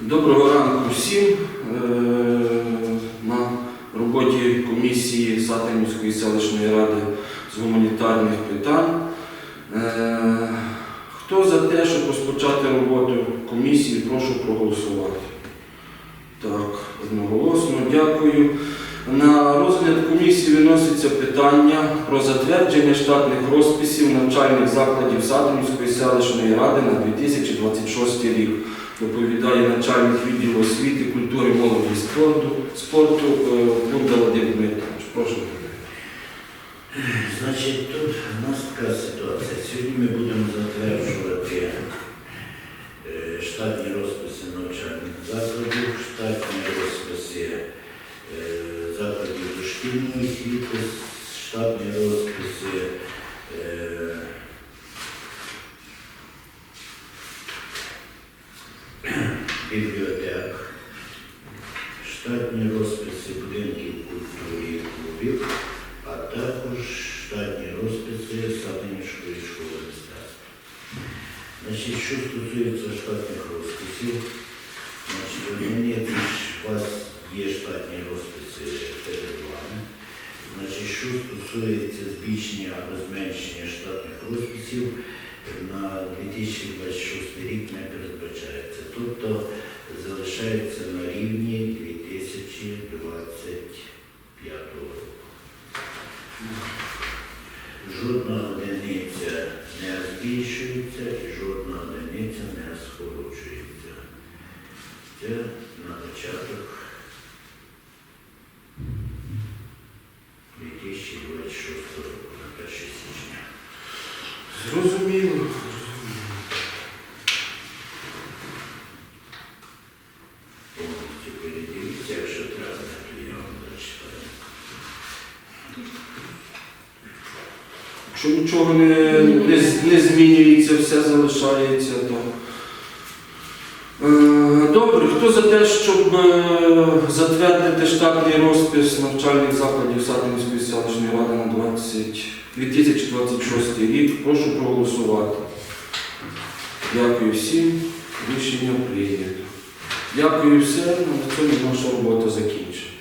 Доброго ранку всім. Е, На роботі комісії Сатинівської селищної ради з гуманітарних питань. Е, Хто за те, щоб розпочати роботу комісії, прошу проголосувати. Так, одноголосно, дякую. На розгляд комісії виноситься питання про затвердження штатних розписів навчальних закладів Сатинівської селищної ради на 2026 рік. Доповідає начальник відділу освіти, культури, молоді і спорту, спорту е, Бурда Вадим Дмитрович. Прошу. Значить, тут у нас така ситуація. Сьогодні ми будемо затверджувати е, штатні розписи навчальних закладів, штатні розписи е, закладів дошкільної освіти, штатні розписи бібліотек, штатні розписи будинків культури і клубів а також штатні розписи Сатинівської школи мистецтва. Значить, що стосується штатних розписів, значить, ці у вас є штатні розписи перед вами. Значить, що стосується збільшення або зменшення штатних розписів, на 2026 рік не передбачається. Тобто залишається на рівні 2025 року. Жодна одиниця не збільшується і жодна одиниця не скорочується. Це на початок 2026 року, на 1 січня. Зрозуміло. Якщо нічого не, не, не змінюється, все залишається, то. Е, Добре, хто за те, щоб е, затвердити штатний розпис навчальних закладів Сатинської селищної ради на 20 2026 рік, прошу проголосувати. Дякую всім. Рішення прийнято. Дякую всім. На цьому наша робота закінчена.